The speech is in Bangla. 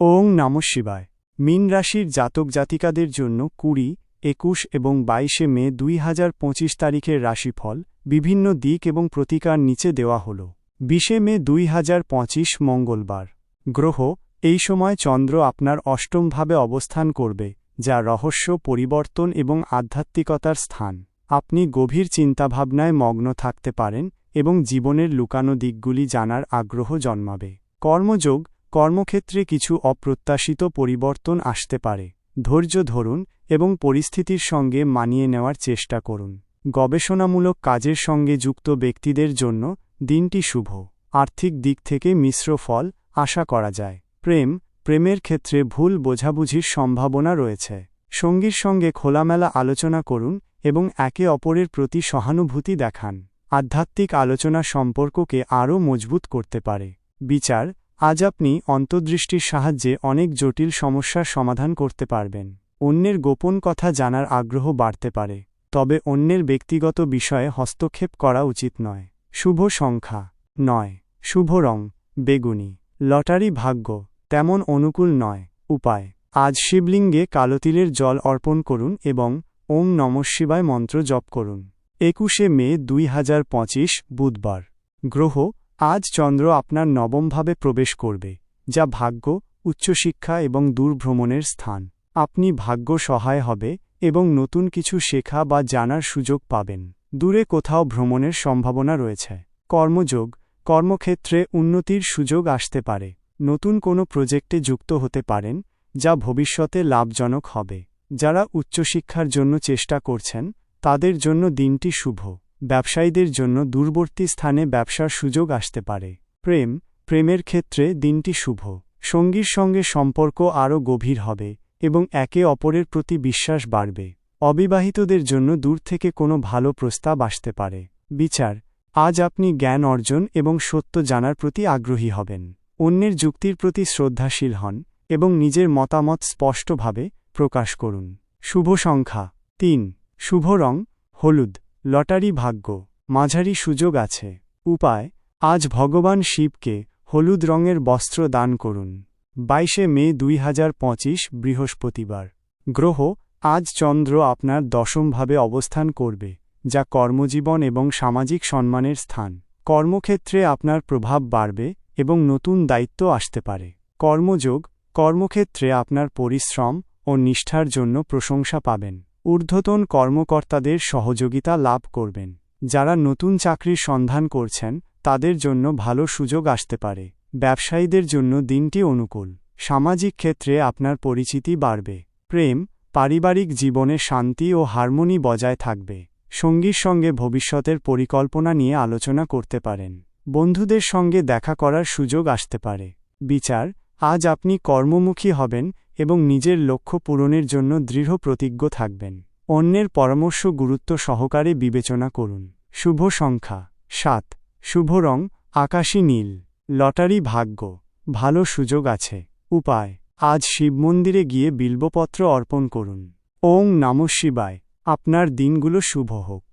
ওং নম শিবায়। মীন রাশির জাতক জাতিকাদের জন্য কুড়ি, একুশ এবং বাইশে মে দুই হাজার পঁচিশ তারিখের রাশিফল বিভিন্ন দিক এবং প্রতিকার নিচে দেওয়া হল। বিশে মে দুই হাজার পঁচিশ মঙ্গলবার। গ্রহ, এই সময় চন্দ্র আপনার অষ্টমভাবে অবস্থান করবে, যা রহস্য, পরিবর্তন এবং আধ্যাত্মিকতার স্থান। আপনি গভীর চিন্তাভাবনায় মগ্ন থাকতে পারেন এবং জীবনের লুকানো দিকগুলি জানার আগ্রহ জন্মাবে। কর্মযোগ কর্মক্ষেত্রে কিছু অপ্রত্যাশিত পরিবর্তন আসতে পারে। ধৈর্য ধরুন এবং পরিস্থিতির সঙ্গে মানিয়ে নেওয়ার চেষ্টা করুন। গবেষণামূলক কাজের সঙ্গে যুক্ত ব্যক্তিদের জন্য দিনটি শুভ। আর্থিক দিক থেকে মিশ্র ফল, আশা করা যায়। প্রেম, প্রেমের ক্ষেত্রে ভুল বোঝাবুঝির সম্ভাবনা রয়েছে। সঙ্গীর সঙ্গে খোলামেলা আলোচনা করুন এবং একে অপরের প্রতি সহানুভূতি দেখান। আধ্যাত্মিক আলোচনা সম্পর্ককে আরও মজবুত করতে পারে। বিচার আজ আপনি অন্তর্দৃষ্টির সাহায্যে অনেক জটিল সমস্যার সমাধান করতে পারবেন। অন্যের গোপন কথা জানার আগ্রহ বাড়তে পারে, তবে অন্যের ব্যক্তিগত বিষয়ে হস্তক্ষেপ করা উচিত নয়। শুভ সংখ্যা নয়, শুভ রং, বেগুনি, লটারি ভাগ্য, তেমন অনুকূল নয়, উপায়, আজ শিবলিঙ্গে কালোতিলের জল অর্পণ করুন এবং ওম নম শিবায় মন্ত্র জপ করুন। একুশে মে দুই হাজার পঁচিশ, বুধবার, গ্রহ আজ চন্দ্র আপনার নবমভাবে প্রবেশ করবে, যা ভাগ্য, উচ্চশিক্ষা এবং দূরভ্রমণের স্থান। আপনি ভাগ্য সহায় হবে এবং নতুন কিছু শেখা বা জানার সুযোগ পাবেন। দূরে কোথাও ভ্রমণের সম্ভাবনা রয়েছে। কর্মযোগ, কর্মক্ষেত্রে উন্নতির সুযোগ আসতে পারে। নতুন কোনো প্রজেক্টে যুক্ত হতে পারেন, যা ভবিষ্যতে লাভজনক হবে। যারা উচ্চশিক্ষার জন্য চেষ্টা করছেন, তাদের জন্য দিনটি শুভ। ব্যবসায়ীদের জন্য দূরবর্তী স্থানে ব্যবসার সুযোগ আসতে পারে। প্রেম, প্রেমের ক্ষেত্রে দিনটি শুভ। সঙ্গীর সঙ্গে সম্পর্ক আরও গভীর হবে এবং একে অপরের প্রতি বিশ্বাস বাড়বে। অবিবাহিতদের জন্য দূর থেকে কোনো ভালো প্রস্তাব আসতে পারে। বিচার, আজ আপনি জ্ঞান অর্জন এবং সত্য জানার প্রতি আগ্রহী হবেন। অন্যের যুক্তির প্রতি শ্রদ্ধাশীল হন এবং নিজের মতামত স্পষ্টভাবে প্রকাশ করুন। শুভ সংখ্যা, তিন। শুভ রং, হলুদ। লটারি ভাগ্য, মাঝারি সুযোগ আছে। উপায়, আজ ভগবান শিবকে হলুদ রঙের বস্ত্র দান করুন। বাইশে মে দুই হাজার পঁচিশ, বৃহস্পতিবার। গ্রহ, আজ চন্দ্র আপনার দশমভাবে অবস্থান করবে, যা কর্মজীবন এবং সামাজিক সম্মানের স্থান। কর্মক্ষেত্রে আপনার প্রভাব বাড়বে এবং নতুন দায়িত্ব আসতে পারে। কর্মযোগ, কর্মক্ষেত্রে আপনার পরিশ্রম ও নিষ্ঠার জন্য প্রশংসা পাবেন। ঊর্ধ্বতন কর্মকর্তাদের সহযোগিতা লাভ করবেন। যারা নতুন চাকরির সন্ধান করছেন, তাদের জন্য ভালো সুযোগ আসতে পারে। ব্যবসায়ীদের জন্য দিনটি অনুকূল। সামাজিক ক্ষেত্রে আপনার পরিচিতি বাড়বে। প্রেম, পারিবারিক জীবনে শান্তি ও হারমোনি বজায় থাকবে। সঙ্গীর সঙ্গে ভবিষ্যতের পরিকল্পনা নিয়ে আলোচনা করতে পারেন। বন্ধুদের সঙ্গে দেখা করার সুযোগ আসতে পারে। বিচার, আজ আপনি কর্মমুখী হবেন এবং নিজের লক্ষ্য পূরণের জন্য দৃঢ় প্রতিজ্ঞ থাকবেন। অন্যের পরামর্শ গুরুত্ব সহকারে বিবেচনা করুন। শুভ সংখ্যা, সাত। শুভ রং, আকাশী নীল। লটারি ভাগ্য, ভালো সুযোগ আছে। উপায়, আজ শিব মন্দিরে গিয়ে বিল্বপত্র অর্পণ করুন। ওং নম শিবায়। আপনার দিনগুলো শুভ হোক।